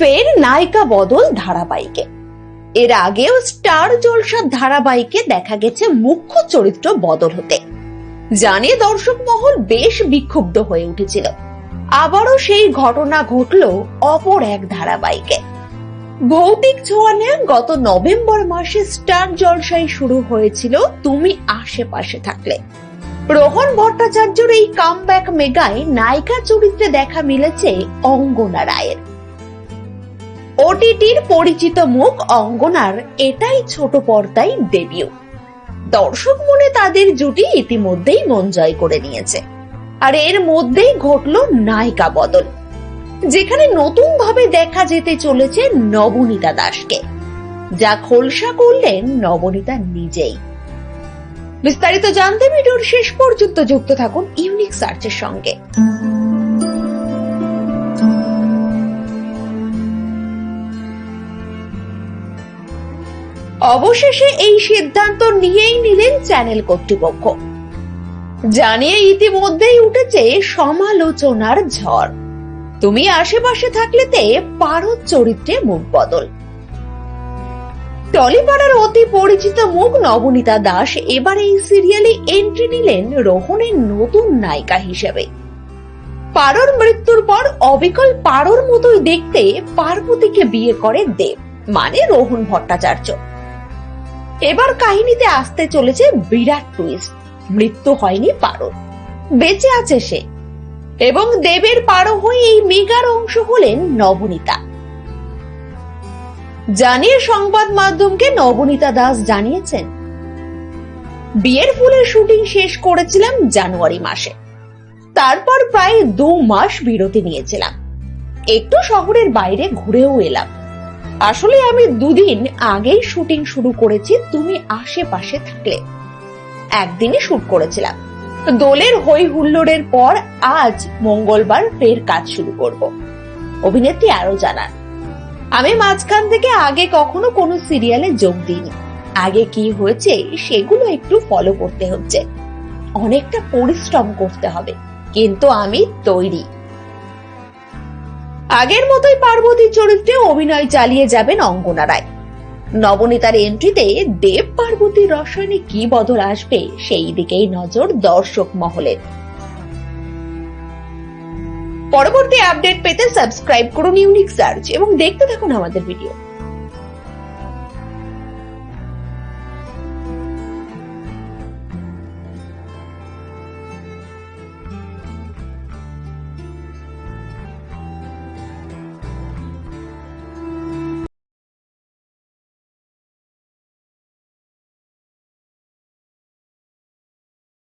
ফের নায়িকা বদল ধারাবাহিকে। এর আগেও স্টার জলসার ধারাবাহিকে দেখা গেছে মুখ্য চরিত্র বদল হতে। জানে দর্শক মহল বেশ বিক্ষুব্ধ হয়ে উঠেছিল। আবারও সেই ঘটনা ঘটল অপর এক ধারাবাহিকে। ভৌতিক ছোঁয়ানে গত নভেম্বর মাসে স্টার জলসায় শুরু হয়েছিল তুমি আশেপাশে থাকলে। রোহন ভট্টাচার্যর এই কামব্যাক মেগায় নায়িকা চরিত্রে দেখা মিলেছে অঙ্গনা রায়ের। ওটিটির পরিচিত মুখ অঙ্গনার এটাই ছোট পর্দায় ডেবিউ দর্শক মনে তাদের জুটি ইতিমধ্যেই মন জয় করে নিয়েছে। আর এর মধ্যেই ঘটল নায়িকা বদল। যেখানে নতুন ভাবে দেখা যেতে চলেছে নবনীতা দাসকে। যা খোলসা করলেন নবনীতা নিজেই। বিস্তারিত জানতে ভিডিওর শেষ পর্যন্ত যুক্ত থাকুন ইউনিক সার্চের সঙ্গে। অবশেষে এই সিদ্ধান্ত নিয়েই নিলেন চ্যানেল কর্তৃপক্ষ। জানিয়ে ইতিমধ্যেই উঠেছে সমালোচনার ঝড়। তুমি আশেপাশে থাকলেতে পারদ চরিত্রে মুখ বদল। টলিপাড়ার অতি পরিচিত মুখ নবনীতা দাস এবার এই সিরিয়ালে এন্ট্রি নিলেন রোহনের নতুন নায়িকা হিসেবে। পারোর মৃত্যুর পর অবিকল পারোর মতোই দেখতে পার্বতীকে বিয়ে করে দেব মানে রোহন ভট্টাচার্য। এবার কাহিনীতে আসতে চলেছে বিরাট টুইস্ট মৃত্যু হয়নি পারোর বেঁচে আছে সে। এবং দেবের পারো হয়ে এই মেগার অংশ হলেন নবনীতা। জানিয়ে সংবাদ মাধ্যমকে নবনীতা দাস জানিয়েছেন। বিয়ের ফুলের শুটিং শেষ করেছিলাম জানুয়ারি মাসে। তারপর প্রায় দু মাস বিরতি নিয়েছিলাম। একটু শহরের বাইরে ঘুরেও এলাম। আসলে আমি দুদিন আগেই শুটিং শুরু করেছি, তুমি আশেপাশে থাকলে। একদিনই শুট করেছিলাম। দোলের হই হুল্লোড়ের পর আজ মঙ্গলবার ফের কাজ শুরু করব। অভিনেত্রী আরও জানান, আমি মাঝখান থেকে আগে কখনো কোনো সিরিয়ালে যোগ দিইনি। আগে কি হয়েছে সেগুলো একটু ফলো করতে হচ্ছে। অনেকটা পরিশ্রম করতে হবে, কিন্তু আমি তৈরি। আগের মতোই পার্বতীর চরিত্রে অভিনয় চালিয়ে যাবেন অঙ্গনা রায়। নবনীতার এন্ট্রিতে দেব পার্বতীর রসায়নে কি বদল আসবে সেই দিকেই নজর দর্শক মহলের। পরবর্তী আপডেট পেতে সাবস্ক্রাইব করুন ইউনিক সার্চ এবং দেখতে থাকুন আমাদের ভিডিও